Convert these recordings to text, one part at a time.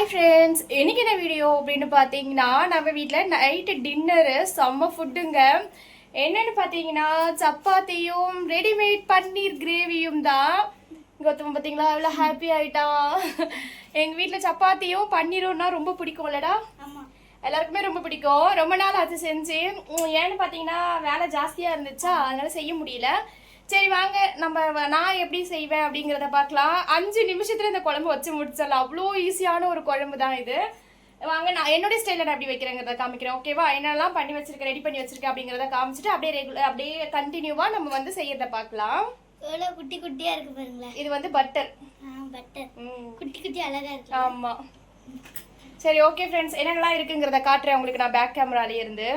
Hi friends இன்னைக்கு என்ன video அப்படின்னு பார்த்தீங்கன்னா நம்ம வீட்டில் நைட்டு டின்னரு செம்ம ஃபுட்டுங்க என்னன்னு பார்த்தீங்கன்னா சப்பாத்தியும் ரெடிமேட் பன்னீர் கிரேவியும் தான். கௌதம் பார்த்தீங்களா எவ்வளோ ஹாப்பி ஆயிட்டான். எங்கள் வீட்டில் சப்பாத்தியும் பன்னீரும்னா ரொம்ப பிடிக்கும்லடா. எல்லாருக்குமே ரொம்ப பிடிக்கும். ரொம்ப நாள் ஆச்சு செஞ்சு. ஏன்னு பார்த்தீங்கன்னா வேலை ஜாஸ்தியாக இருந்துச்சா அதனால செய்ய முடியல. சரி வாங்க. நம்ம நான் எப்படி செய்வேன் அப்படிங்கிறத பார்க்கலாம். அஞ்சு நிமிஷத்துல இந்த குழம்பு வச்சு முடிச்சிடலாம். அவ்வளோ ஈஸியான ஒரு குழம்பு தான் இது. வாங்க நான் என்னோட ஸ்டைலில் நான் எப்படி வைக்கிறேங்கிறத காமிக்கிறேன். ஓகேவா என்னெல்லாம் பண்ணி வச்சிருக்கேன் ரெடி பண்ணி வச்சிருக்கேன் அப்படிங்கிறத காமிச்சிட்டு அப்படியே ரெகுலர் அப்படியே கண்டினியூவாக நம்ம வந்து செய்யறத பார்க்கலாம். எவ்வளோ குட்டி குட்டியா இருக்கு பாருங்களேன். இது வந்து பட்டர் பட்டர் குட்டி குட்டி அழகா இருக்கு. ஆமா. சரி ஓகே ஃப்ரெண்ட்ஸ் என்னென்னலாம் இருக்குங்கிறத காட்டுறேன் உங்களுக்கு நான் பேக் கேமராலே இருந்து.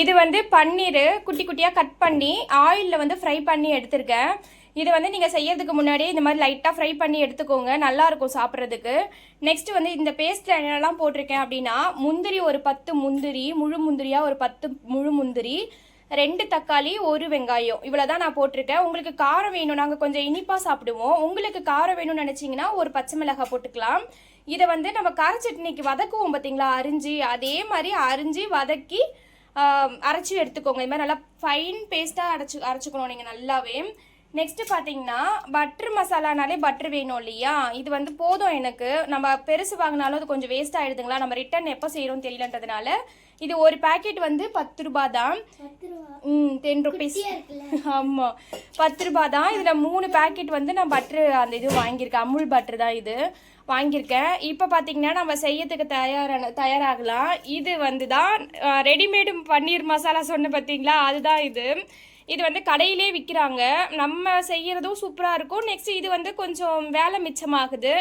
இது வந்து பன்னீர் குட்டி குட்டியாக கட் பண்ணி ஆயிலில் வந்து ஃப்ரை பண்ணி எடுத்திருக்கேன். இது வந்து நீங்கள் செய்யறதுக்கு முன்னாடியே இந்த மாதிரி லைட்டாக ஃப்ரை பண்ணி எடுத்துக்கோங்க. நல்லாயிருக்கும் சாப்பிட்றதுக்கு. நெக்ஸ்ட் வந்து இந்த பேஸ்ட்டில் என்னெல்லாம் போட்டிருக்கேன் அப்படின்னா முந்திரி ஒரு பத்து முந்திரி முழு முந்திரியாக ஒரு பத்து முழு முந்திரி ரெண்டு தக்காளி ஒரு வெங்காயம். இவ்வளோ தான் நான் போட்டிருக்கேன். உங்களுக்கு காரம் வேணும் நாங்கள் கொஞ்சம் இனிப்பாக சாப்பிடுவோம். உங்களுக்கு காரம் வேணும்னு நினச்சிங்கன்னா ஒரு பச்சை மிளகாய் போட்டுக்கலாம். இதை வந்து நம்ம கார சட்னிக்கு வதக்குவோம் பார்த்தீங்களா அரிஞ்சு அதே மாதிரி அரிஞ்சு வதக்கி அரைச்சி எடுத்துக்கோங்க. இது மாதிரி நல்லா ஃபைன் பேஸ்ட்டாக அரைச்சி அரைச்சிக்கணும் நீங்கள் நல்லாவே. நெக்ஸ்ட்டு பார்த்தீங்கன்னா பட்டர் மசாலானாலே பட்டர் வேணும் இல்லையா? இது வந்து போதும் எனக்கு. நம்ம பெருசு வாங்கினாலும் அது கொஞ்சம் வேஸ்ட் ஆகிடுதுங்களா நம்ம ரிட்டர்ன் எப்போ செய்கிறோம் தெரியலன்றதுனால. இது ஒரு பாக்கெட் வந்து பத்து ரூபாய் தான். ரூபா. ம் டென் ருபீஸ் ஆமாம் பத்து ரூபாய் தான். இதில் மூணு பாக்கெட் வந்து நான் பட்ரு அந்த இது வாங்கியிருக்கேன். அமுல் பட்ரு தான் இது. வாங்கியிருக்கேன். இப்போ பார்த்தீங்கன்னா நம்ம செய்யறதுக்கு தயாரான தயாராகலாம். இது வந்து தான் ரெடிமேடு பன்னீர் மசாலா சொன்ன பார்த்தீங்களா அதுதான் இது. இது வந்து கடையிலே விற்கிறாங்க நம்ம செய்கிறதும் சூப்பராக இருக்கும். நெக்ஸ்ட் இது வந்து கொஞ்சம் வேலை மிச்சமாகுது.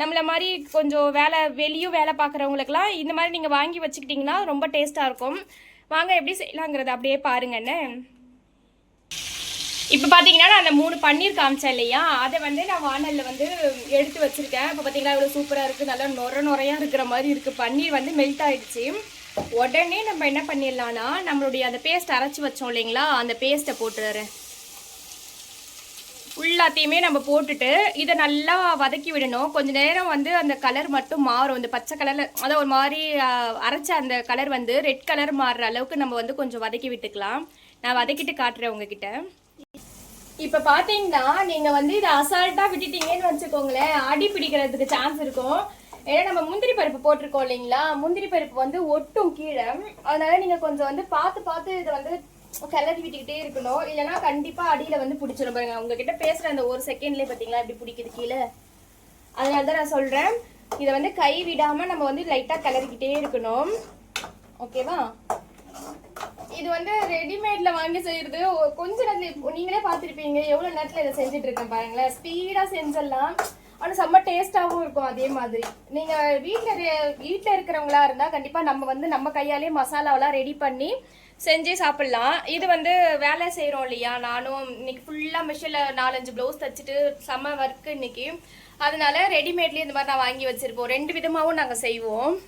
நம்மளை மாதிரி கொஞ்சம் வேலை வெளியும் வேலை பார்க்குறவங்களுக்குலாம் இந்த மாதிரி நீங்கள் வாங்கி வச்சுக்கிட்டிங்கன்னா ரொம்ப டேஸ்ட்டாக இருக்கும். வாங்க எப்படி செய்யலாங்கிறத அப்படியே பாருங்கன்னு இப்போ பார்த்தீங்கன்னா நான் அந்த மூணு பன்னீர் காமிச்சேன் இல்லையா? அதை வந்து நான் வானலில் வந்து எடுத்து வச்சுருக்கேன். இப்போ பார்த்தீங்கன்னா இவ்வளோ சூப்பராக இருக்குது நல்லா நொர நுறையாக இருக்கிற மாதிரி இருக்குது பன்னீர் வந்து மெல்ட் ஆகிடுச்சி உடனே நம்ம என்ன பண்ணிடலாம்னா நம்மளுடைய அந்த பேஸ்ட் அரைச்சி வச்சோம் இல்லைங்களா? அந்த பேஸ்ட்டை போட்டுறேன் ஃபுல்லாத்தையுமே நம்ம போட்டுட்டு இதை நல்லா வதக்கி விடணும். கொஞ்ச நேரம் வந்து அந்த கலர் மட்டும் மாறும். இந்த பச்சை கலரில் அதான் ஒரு மாதிரி அரைச்ச அந்த கலர் வந்து ரெட் கலர் மாறுற அளவுக்கு நம்ம வந்து கொஞ்சம் வதக்கி விட்டுக்கலாம். நான் வதக்கிட்டு காட்டுறேன் உங்ககிட்ட. இப்ப பாத்தீங்கன்னா நீங்க வந்து இதை அசால்ட்டா விட்டுட்டீங்கன்னு வச்சுக்கோங்களேன் அடி பிடிக்கிறதுக்கு சான்ஸ் இருக்கும். ஏன்னா நம்ம முந்திரி பருப்பு போட்டிருக்கோம் இல்லைங்களா? முந்திரி பருப்பு வந்து ஒட்டும் கீழே. அதனால நீங்க கொஞ்சம் வந்து பார்த்து பார்த்து இதை வந்து கிளறி விட்டுக்கிட்டே இருக்கணும். இல்லைன்னா கண்டிப்பா அடியில வந்து பிடிச்சிடும் பாருங்க. உங்ககிட்ட பேசுற அந்த ஒரு செகண்ட்லயே பாத்தீங்களா இப்படி பிடிக்குது கீழே. அதனால தான் நான் சொல்றேன். இதை வந்து கை விடாம நம்ம வந்து லைட்டா கிளறிக்கிட்டே இருக்கணும். ஓகேவா இது வந்து ரெடிமேட்ல வாங்கி செய்யறது. கொஞ்ச நேரத்துல நீங்களே பார்த்திருப்பீங்க. எவ்வளவு நேரத்துல இதை செஞ்சுட்டு இருக்கேன் பாருங்களேன். ஸ்பீடா செஞ்சிடலாம் ஆனா செம்ம டேஸ்டாவும் இருக்கும் அதே மாதிரி. நீங்க வீட்ல ரெ- வீட்ல இருக்கிறவங்களா இருந்தா கண்டிப்பா நம்ம வந்து நம்ம கையாலே மசாலாவெல்லாம் ரெடி பண்ணி செஞ்சே சாப்பிடலாம். இது வந்து வேலை செய்றோம் இல்லையா? நானும் இன்னைக்கு ஃபுல்லா மிஷின்ல நாலஞ்சு ப்ளவுஸ் தச்சுட்டு செம்ம ஒர்க் இன்னைக்கு. அதனால ரெடிமேட்லயே இந்த மாதிரி நான் வாங்கி வச்சிருப்போம். ரெண்டு விதமாவும் நாங்க செய்வோம்.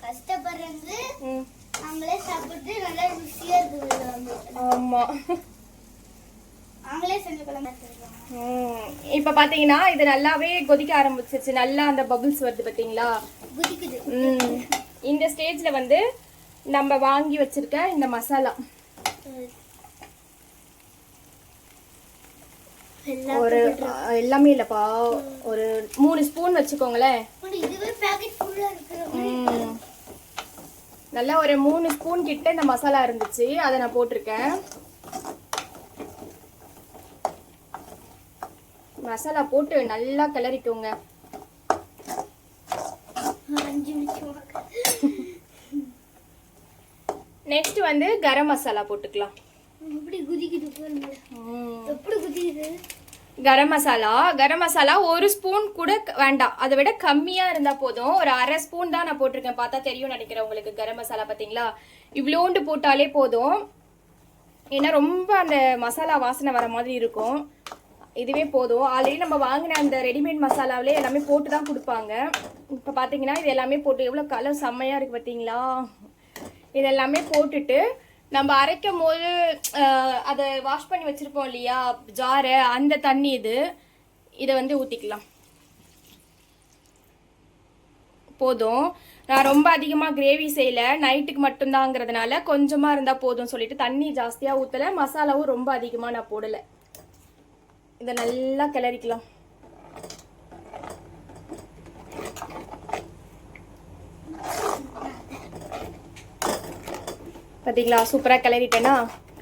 கஷ்டப்படுறது ம். நாங்களே சாப்பிட்டு நல்லா ருசியா இருக்கு ஆமா. நாங்களே செஞ்ச குழம்பு. இப்ப பாத்தீங்கன்னா இது நல்லாவே கொதிக்க ஆரம்பிச்சிருச்சு. நல்லா அந்த பபிள்ஸ் வருது குதிக்குது. ம். இந்த ஸ்டேஜ்ல வந்து நம்ம வாங்கி வச்சிருக்க இந்த மசாலா. ஒரு எல்லாமே இல்லப்பா. ஒரு மூணு ஸ்பூன் வச்சுக்கோங்களேன் கூட இதுவே பேக்கெட் ஃபுல்லா இருக்கு ம். நல்லா ஒரு மூணு ஸ்பூன் கிட்ட இந்த மசாலா இருந்துச்சு. அதை நான் போட்டிருக்கேன். மசாலா போட்டு நல்லா கிளறிக்கோங்க. நெக்ஸ்ட் வந்து கரம் மசாலா போட்டுக்கலாம். எப்படி குதிக்குது எப்படி குதிக்குது? கரம் மசாலா. கரம் மசாலா ஒரு ஸ்பூன் கூட வேண்டாம். அதை விட கம்மியாக இருந்தால் போதும். ஒரு அரை ஸ்பூன் தான் நான் போட்டிருக்கேன். பார்த்தா தெரியும் நினைக்கிறேன் உங்களுக்கு கரம் மசாலா பார்த்தீங்களா? இவ்வளோண்டு போட்டாலே போதும். ஏன்னா ரொம்ப அந்த மசாலா வாசனை வர மாதிரி இருக்கும். இதுவே போதும். ஆல்ரெடி நம்ம வாங்கின அந்த ரெடிமேட் மசாலாவிலே எல்லாமே போட்டு தான் கொடுப்பாங்க. இப்போ பார்த்தீங்கன்னா இது எல்லாமே போட்டு எவ்வளோ கலர் செம்மையாக இருக்குது பார்த்தீங்களா? இது எல்லாமே போட்டுட்டு நம்ம அரைக்கும் போது அதை வாஷ் பண்ணி வச்சுருப்போம் இல்லையா? ஜாரு அந்த தண்ணி இது. இதை வந்து ஊற்றிக்கலாம் போதும். நான் ரொம்ப அதிகமாக கிரேவி செய்யல. நைட்டுக்கு மட்டும்தாங்கிறதுனால கொஞ்சமாக இருந்தால் போதும் சொல்லிட்டு தண்ணி ஜாஸ்தியாக ஊற்றலை மசாலாவும் ரொம்ப அதிகமாக நான் போடலை. இதை நல்லா கிளறிக்கலாம். பார்த்தீங்களா சூப்பராக கிளறிட்டேன்னா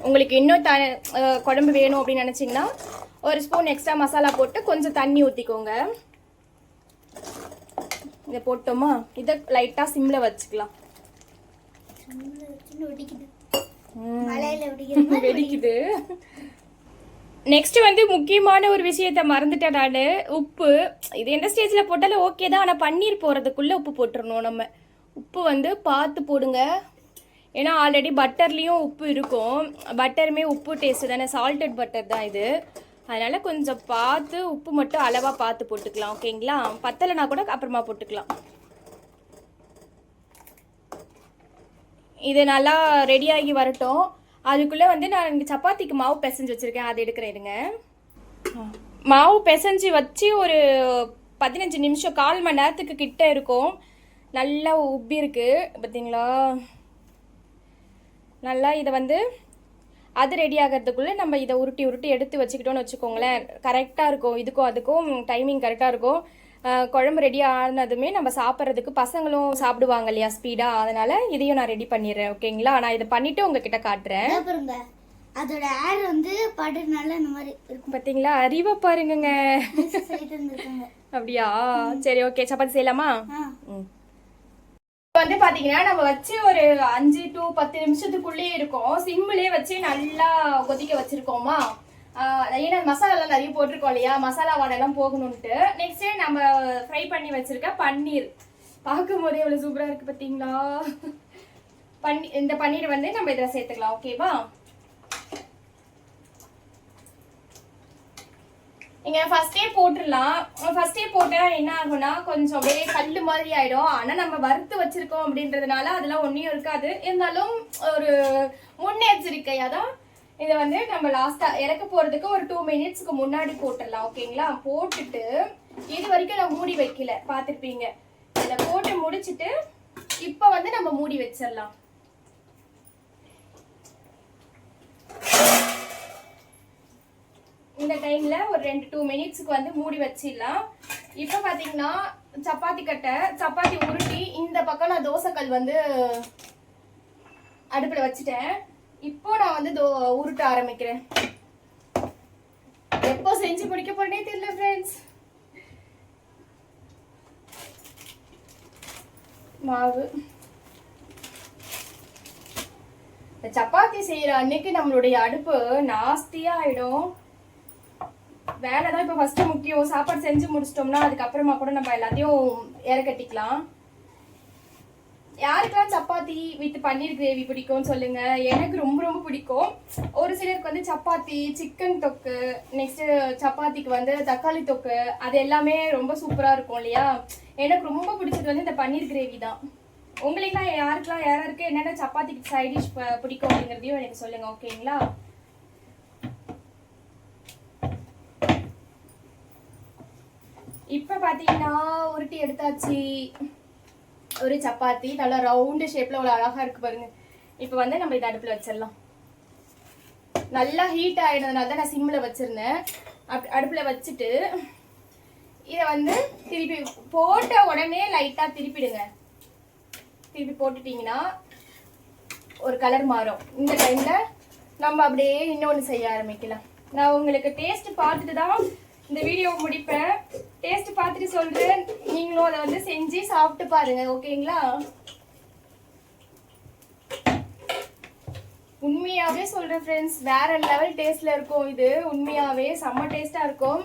உங்களுக்கு இன்னும் த குழம்பு வேணும் அப்படின்னு நினச்சிங்கன்னா ஒரு ஸ்பூன் எக்ஸ்ட்ரா மசாலா போட்டு கொஞ்சம் தண்ணி ஊற்றிக்கோங்க இதை போட்டோமா? இதை லைட்டாக சிம்மில் வச்சுக்கலாம். வெடிக்குது. நெக்ஸ்ட் வந்து முக்கியமான ஒரு விஷயத்த மறந்துட்டேன் நான். உப்பு. இது எந்த ஸ்டேஜில் போட்டாலும் ஓகே தான். ஆனால் பன்னீர் போகிறதுக்குள்ளே உப்பு போட்டுடணும் நம்ம. உப்பு வந்து பார்த்து போடுங்க. ஏன்னா ஆல்ரெடி பட்டர்லேயும் உப்பு இருக்கும். பட்டருமே உப்பு டேஸ்ட்டு தானே? சால்டட் பட்டர் தான் இது. அதனால் கொஞ்சம் பார்த்து உப்பு மட்டும் அளவாக பார்த்து போட்டுக்கலாம் ஓகேங்களா பத்தலைனா கூட அப்புறமா போட்டுக்கலாம். இது நல்லா ரெடியாகி வரட்டும். அதுக்குள்ளே வந்து நான் இங்கே சப்பாத்திக்கு மாவு பிசைஞ்சு வச்சுருக்கேன். அதை எடுக்கிறேன் இருங்க. மாவு பிசைஞ்சு வச்சு ஒரு பதினஞ்சு நிமிஷம் கால் மணி நேரத்துக்கு கிட்ட இருக்கும். நல்லா உப்பி இருக்குது பார்த்தீங்களா நல்லா இதை வந்து அது ரெடி ஆகிறதுக்குள்ளே நம்ம இதை உருட்டி உருட்டி எடுத்து வச்சுக்கிட்டோம்னு வச்சுக்கோங்களேன். கரெக்டாக இருக்கும். இதுக்கும் அதுக்கும் டைமிங் கரெக்டாக இருக்கும். குழம்பு ரெடி ஆனதுமே நம்ம சாப்பிட்றதுக்கு பசங்களும் சாப்பிடுவாங்க இல்லையா ஸ்பீடாக அதனால் இதையும் நான் ரெடி பண்ணிடுறேன் ஓகேங்களா நான் இதை பண்ணிவிட்டு உங்ககிட்ட காட்டுறேன். பாருங்க. அதோட ஏர் வந்து படுறதுனால இந்த மாதிரி இருக்கும். பார்த்தீங்களா அறிவை பாருங்கங்க. இருந்திருக்காங்க. அப்படியா? சரி ஓகே சப்பாத்தி செய்யலாமா? ம். இப்போ வந்து பாத்தீங்கன்னா நம்ம வச்சு ஒரு அஞ்சு டு பத்து நிமிஷத்துக்குள்ளே இருக்கும். சிம்மிலே வச்சு நல்லா கொதிக்க வச்சிருக்கோமா? ஏன்னா மசாலாலாம் நிறைய போட்டிருக்கோம் இல்லையா? மசாலா வாடெல்லாம் போகணும்ட்டு நெக்ஸ்ட் நம்ம ஃப்ரை பண்ணி வச்சிருக்க பன்னீர். பார்க்கும் போதே சூப்பராக இருக்குது இருக்கு பாத்தீங்களா? பன்னீர் இந்த பன்னீர் வந்து நம்ம இதில் சேர்த்துக்கலாம் ஓகேவா நீங்கள் ஃபஸ்ட்டே போட்டுடலாம். ஃபஸ்ட்டே போட்டால் என்ன ஆகும்னா கொஞ்சம் அப்படியே கல் மாதிரி ஆகிடும் ஆனால் நம்ம வறுத்து வச்சுருக்கோம் அப்படின்றதுனால அதெல்லாம் ஒன்றையும் இருக்காது. இருந்தாலும் ஒரு முன்னெச்சரிக்கையாக தான் இதை வந்து நம்ம லாஸ்ட்டாக இறக்க போகிறதுக்கு ஒரு டூ மினிட்ஸ்க்கு முன்னாடி போட்டுடலாம் ஓகேங்களா? போட்டுட்டு இது வரைக்கும் நான் மூடி வைக்கல. பார்த்துருப்பீங்க. இதை போட்டு முடிச்சுட்டு இப்போ வந்து நம்ம மூடி வச்சிடலாம். இந்த டைமில் ஒரு ரெண்டு டூ மினிட்ஸ்க்கு வந்து மூடி வச்சிடலாம். இப்போ பார்த்தீங்கன்னா சப்பாத்தி கட்டை சப்பாத்தி உருட்டி இந்த பக்கம் நான் தோசைக்கல் வந்து அடுப்பில் வச்சுட்டேன். இப்போ நான் வந்து தோ உருட்ட ஆரம்பிக்கிறேன். எப்போ செஞ்சு முடிக்க போறேனே தெரியல ஃப்ரெண்ட்ஸ் மாவு. இந்த சப்பாத்தி செய்யற அன்னைக்கு நம்மளுடைய அடுப்பு நாஸ்தியா ஆயிடும் வேலை தான் இப்போ ஃபர்ஸ்ட் முக்கியம். சாப்பாடு செஞ்சு முடிச்சிட்டோம்னா அதுக்கப்புறமா கூட நம்ம எல்லாத்தையும் இற கட்டிக்கலாம். யாருக்கெல்லாம் சப்பாத்தி வித் பன்னீர் கிரேவி பிடிக்கும்னு சொல்லுங்க. எனக்கு ரொம்ப ரொம்ப பிடிக்கும். ஒரு சிலருக்கு வந்து சப்பாத்தி சிக்கன் தொக்கு நெக்ஸ்ட் சப்பாத்திக்கு வந்து தக்காளி தொக்கு அது எல்லாமே ரொம்ப சூப்பரா இருக்கும் இல்லையா? எனக்கு ரொம்ப பிடிச்சது வந்து இந்த பன்னீர் கிரேவி தான். உங்களுக்குலாம் யாருக்கெல்லாம் யாராருக்கு என்னென்ன சப்பாத்திக்கு சைட் டிஷ் பிடிக்கும் அப்படிங்கிறதையும் எனக்கு சொல்லுங்க ஓகேங்களா இப்போ பார்த்தீங்கன்னா உருட்டி எடுத்தாச்சு. ஒரு சப்பாத்தி நல்லா ரவுண்டு ஷேப்பில் அவ்வளோ அழகாக இருக்குது பாருங்க. இப்போ வந்து நம்ம இதை அடுப்பில் வச்சிடலாம். நல்லா ஹீட் ஆகிடுறதுனால தான் நான் சிம்மில் வச்சுருந்தேன். அப் அடுப்பில் வச்சுட்டு இதை வந்து திருப்பி போட்ட உடனே லைட்டாக திருப்பிடுங்க. திருப்பி போட்டுட்டீங்கன்னா ஒரு கலர் மாறும். இந்த டைமில் நம்ம அப்படியே இன்னொன்று செய்ய ஆரம்பிக்கலாம். நான் உங்களுக்கு டேஸ்ட் பார்த்துட்டு தான் இந்த வீடியோ முடிப்பேன். டேஸ்ட் பார்த்துட்டு சொல்றேன். நீங்களும் அதை வந்து செஞ்சு சாப்பிட்டு பாருங்க ஓகேங்களா? உண்மையாவே சொல்றேன் ஃப்ரெண்ட்ஸ் வேற லெவல் டேஸ்ட்ல இருக்கும் இது. உண்மையாவே செம்ம டேஸ்டா இருக்கும்.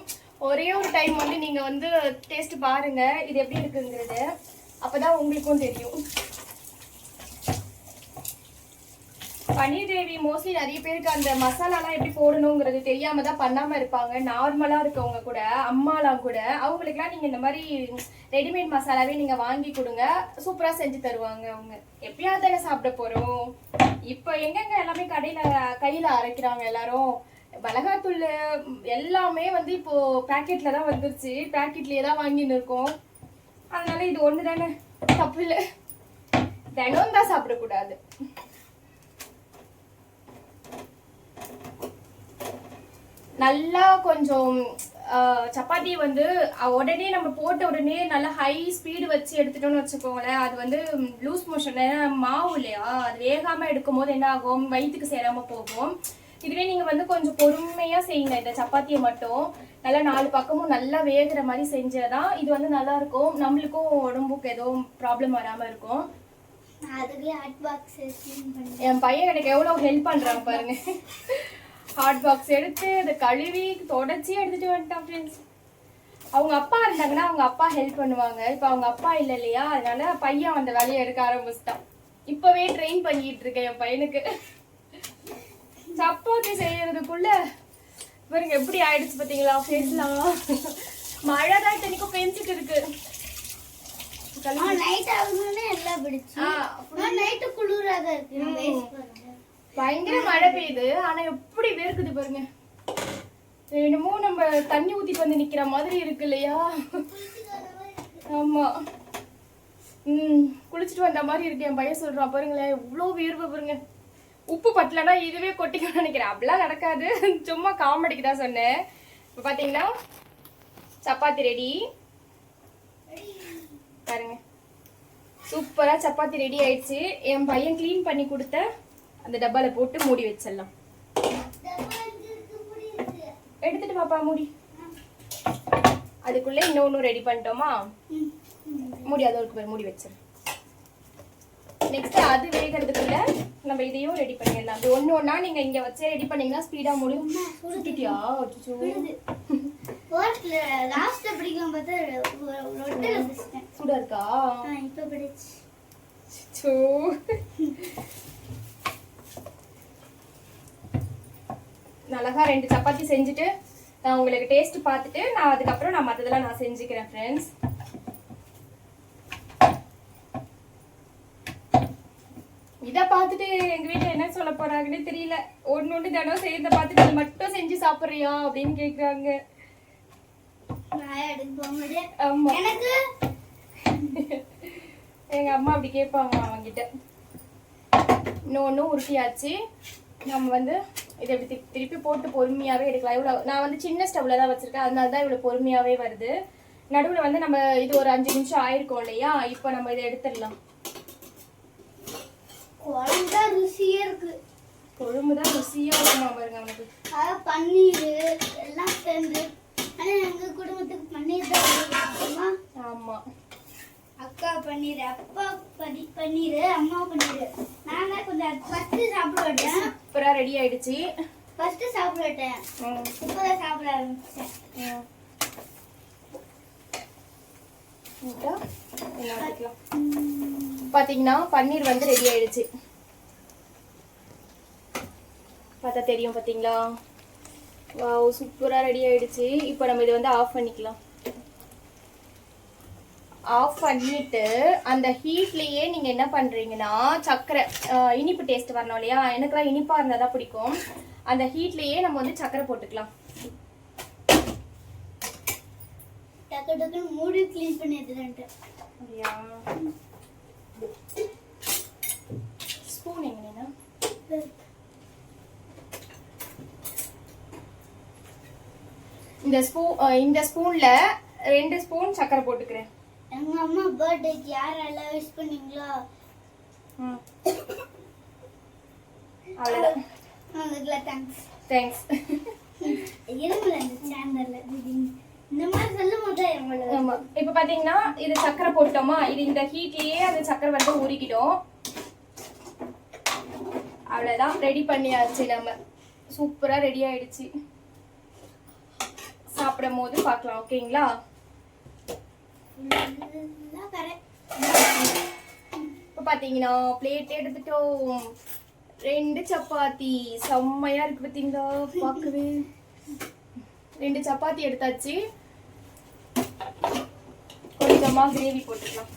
ஒரே ஒரு டைம் வந்து நீங்க வந்து டேஸ்ட் பாருங்க. இது எப்படி இருக்குங்கிறது. அப்பதான் உங்களுக்கும் தெரியும். பன்னீர் கிரேவி மோஸ்ட்லி நிறைய பேருக்கு அந்த மசாலாலாம் எப்படி போடணுங்கிறது தெரியாம தான் பண்ணாம இருப்பாங்க. நார்மலா இருக்கவங்க கூட அம்மாலாம் கூட அவங்களுக்குலாம் நீங்க இந்த மாதிரி ரெடிமேட் மசாலாவே நீங்க வாங்கி கொடுங்க. சூப்பரா செஞ்சு தருவாங்க அவங்க. எப்பயாவது தானே சாப்பிட போறோம். இப்போ எங்கெங்க எல்லாமே கடையில கையில அரைக்கிறாங்க எல்லாரும். மிளகாத்தூள் எல்லாமே வந்து இப்போ பேக்கெட்ல தான் வந்துருச்சு. பேக்கெட்லயே தான் வாங்கின்னு இருக்கோம். அதனால இது ஒன்று தானே தப்பு இல்லை. தினம் தான் சாப்பிடக்கூடாது. நல்லா கொஞ்சம் சப்பாத்தி வந்து உடனே நம்ம போட்ட உடனே நல்லா ஹை ஸ்பீடு வச்சு எடுத்துட்டோம்னு வச்சுக்கோங்களேன். அது வந்து லூஸ் மோஷன் மாவு இல்லையா? அது வேகாம எடுக்கும் போது என்ன ஆகும்? வயிற்றுக்கு சேராம போகும். இதுவே நீங்க வந்து கொஞ்சம் பொறுமையா செய்யுங்க. இந்த சப்பாத்தியை மட்டும். நல்லா நாலு பக்கமும் நல்லா வேகுற மாதிரி செஞ்சாதான் இது வந்து நல்லா இருக்கும் நம்மளுக்கும் உடம்புக்கு எதுவும் ப்ராப்ளம் வராம இருக்கும். என் பையன் எனக்கு எவ்வளவு ஹெல்ப் பண்றான் பாருங்க. ஹாட் பாக்ஸ் எடுத்து அதை கழுவி தொடச்சி எடுத்துட்டு வந்துட்டான் ஃப்ரெண்ட்ஸ் அவங்க அப்பா இருந்தாங்கன்னா அவங்க அப்பா ஹெல்ப் பண்ணுவாங்க. இப்போ அவங்க அப்பா இல்லை இல்லையா? அதனால பையன் அந்த வேலையை எடுக்க ஆரம்பிச்சிட்டான். இப்பவே ட்ரெயின் பண்ணிட்டு இருக்கேன் என் பையனுக்கு. சப்பாத்தி செய்யறதுக்குள்ள பாருங்க எப்படி ஆயிடுச்சு பாத்தீங்களா ஃபேஸ்லாம் மழை தான் இத்தனைக்கும் பெஞ்சிட்டு இருக்கு. நைட் ஆகணும்னே எல்லாம் பிடிச்சு. நைட்டு குளிராக இருக்கு. பயங்கர மழை பெய்யுது. ஆனா எப்படி வேர்க்குது பாருங்க. என்னமோ நம்ம தண்ணி ஊத்திட்டு வந்து நிக்கிற மாதிரி இருக்கு இல்லையா? ஆமா. ம் குளிச்சுட்டு வந்த மாதிரி இருக்கு. என் பையன் சொல்றான் பாருங்களேன் எவ்வளோ வேர்வை பாருங்க. உப்பு பத்தலனா இதுவே கொட்டிக்கணும்னு நினைக்கிறேன். அப்படிலாம் நடக்காது. சும்மா காமெடிக்கு தான் சொன்னேன். இப்போ பார்த்தீங்கன்னா சப்பாத்தி ரெடி பாருங்க. சூப்பரா சப்பாத்தி ரெடி ஆயிடுச்சு. என் பையன் க்ளீன் பண்ணி கொடுத்த அந்த டப்பால போட்டு மூடி வச்சிடலாம். எடுத்துட்டு பாப்பா மூடி. அதுக்குள்ள இன்னொன்னு ரெடி பண்ணிட்டோமா. மூடி அதோட பேர் மூடி வச்சிரு. நெக்ஸ்ட் அது வேகிறதுக்குள்ள நம்ம இதையும் ரெடி பண்ணிடலாம். அப்படி ஒண்ணு ஒண்ணா நீங்க இங்க வச்சே ரெடி பண்ணீங்கன்னா ஸ்பீடா முடியும். சுட்டுட்டியா லாஸ்ட்ல பிடிக்கும் பார்த்தா சூடா இருக்கா? இப்போ பிடிச்சு. அச்சோ. அழகா ரெண்டு சப்பாத்தி செஞ்சுட்டு நான் உங்களுக்கு டேஸ்ட் பார்த்துட்டு நான் அதுக்கப்புறம் நான் மற்றதெல்லாம் நான் செஞ்சுக்கிறேன் ஃப்ரெண்ட்ஸ் இதை பார்த்துட்டு எங்க வீட்டுல என்ன சொல்ல போறாங்கன்னு தெரியல. ஒண்ணு ஒண்ணு தினம் செய்யறத பார்த்துட்டு இது மட்டும் செஞ்சு சாப்பிடுறியா? அப்படின்னு எனக்கு? எங்க அம்மா அப்படி கேட்பாங்க அவங்கிட்ட இன்னொன்னும் உருட்டியாச்சு. நம்ம வந்து இதை இப்படி திருப்பி போட்டு பொறுமையாவே எடுக்கலாம். இவ்வளோ நான் வந்து சின்ன ஸ்டவ்ல தான் வச்சிருக்கேன். அதனால தான் இவ்வளோ பொறுமையாவே வருது. நடுவில் வந்து நம்ம இது ஒரு அஞ்சு நிமிஷம் ஆயிருக்கும் இல்லையா? இப்போ நம்ம இதை எடுத்துடலாம். குழம்பா ருசியா இருக்கு. கொழும்பு தான் ருசியா இருக்குமா பாருங்க அவனுக்கு. பன்னீர் எல்லாம் சேர்ந்து. ஆனா எங்க குடும்பத்துக்கு பன்னீர் தான் பிடிக்குமா? பன்னீர் அப்பா பனி பன்னீர் அம்மா பன்னீர். நான் தான் கொஞ்சம் ஃபர்ஸ்ட் சாப்பிடுவேன் சூப்பரா ரெடி ஆயிடுச்சு. ஃபர்ஸ்ட் சாப்பிடுவேன் இப்போதான் சாப்பிட ஆரம்பிச்சேன். பாத்தீங்கன்னா பன்னீர் வந்து ரெடி ஆயிடுச்சு. பார்த்தா தெரியும் பாத்தீங்களா? வாவ் சூப்பரா ரெடி ஆயிடுச்சு. இப்போ நம்ம இதை வந்து ஆஃப் பண்ணிக்கலாம். ஆஃப் பண்ணிட்டு அந்த ஹீட்லயே நீங்க என்ன பண்றீங்கன்னா சக்கரை இனிப்பு டேஸ்ட் வரணும் இல்லையா? எனக்குலாம் இனிப்பா இருந்தா தான் பிடிக்கும். அந்த ஹீட்லயே நம்ம வந்து சக்கரை போட்டுக்கலாம். மூடி க்ளீன் பண்ணி எடுத்துட்டு அப்படியா? ஸ்பூன் எங்கண்ணா இந்த ஸ்பூ இந்த ஸ்பூன்ல ரெண்டு ஸ்பூன் சக்கரை போட்டுக்கிறேன். எங்க அம்மா பர்த்டேக்கு யாரெல்லாம் விஷ் பண்ணீங்களோ. அவ்வளோதான் அவங்களுக்குல தேங்க்ஸ் தேங்க்ஸ் இருமல இந்த சேனல்ல இந்த மாதிரி சொல்லும் போது ஆமா. இப்போ பாத்தீங்கன்னா இது சக்கரை போட்டோமா? இது இந்த ஹீட்லயே அந்த சக்கரை வந்து உருகிடும். அவ்வளவுதான். ரெடி பண்ணியாச்சு நம்ம. சூப்பரா ரெடி ஆயிடுச்சு. சாப்பிடும் போது பார்க்கலாம் ஓகேங்களா கரெக்ட் இப்போ பார்த்தீங்கன்னா பிளேட் எடுத்துட்டோம் ரெண்டு சப்பாத்தி. செம்மையா இருக்கு பார்த்தீங்களா பார்க்கவே. ரெண்டு சப்பாத்தி எடுத்தாச்சு. கொஞ்சமா கிரேவி போட்டுக்கலாம்.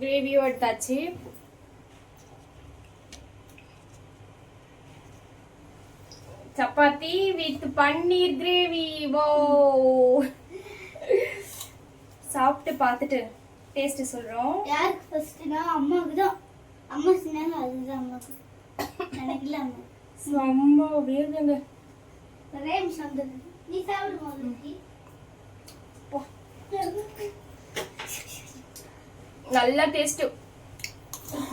கிரேவியும் எடுத்தாச்சு. Chapati with paneer gravy. வோ சாப்பிட்டு பார்த்துட்டு டேஸ்ட் சொல்றோம். யாருக்கு ஃபர்ஸ்ட்னா அம்மாவுக்கு தான். அம்மா சொன்னாங்க அதுதான் அம்மாவுக்கு. எனக்கு இல்லை அம்மா செம்ம வேகுங்க. ஒரே நிமிஷம் வந்தது நீ சாப்பிடு முதலுக்கு போ. நல்ல டேஸ்ட்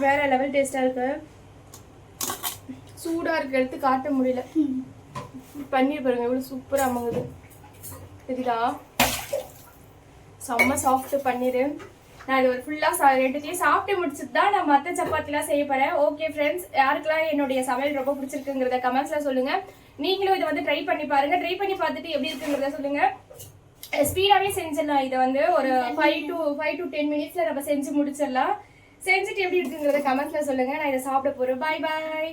வேற லெவல் டேஸ்டா இருக்கு. சூடா இருக்கு எடுத்து காட்ட முடியல. பன்னீர் பாருங்க எவ்வளவு சூப்பரா அமங்குது. தெரியுதா? செம்ம சாஃப்ட் பன்னீர். நான் இது ஒரு ஃபுல்லாக ரெண்டுத்தையும் சாப்பிட்டு முடிச்சுட்டு தான் நான் மற்ற சப்பாத்திலாம் செய்ய ஓகே ஃப்ரெண்ட்ஸ் யாருக்கெல்லாம் என்னுடைய சமையல் ரொம்ப பிடிச்சிருக்குங்கிறத கமெண்ட்ஸ்ல சொல்லுங்க. நீங்களும் இதை வந்து ட்ரை பண்ணி பாருங்க. ட்ரை பண்ணி பார்த்துட்டு எப்படி இருக்குங்கிறத சொல்லுங்க. ஸ்பீடாகவே செஞ்சிடலாம். இதை வந்து ஒரு five to five to ten மினிட்ஸ்ல நம்ம செஞ்சு முடிச்சிடலாம். செஞ்சுட்டு எப்படி இருக்குங்கிறத கமெண்ட்ஸ்ல சொல்லுங்க. நான் இதை சாப்பிட போறேன். பாய் பாய்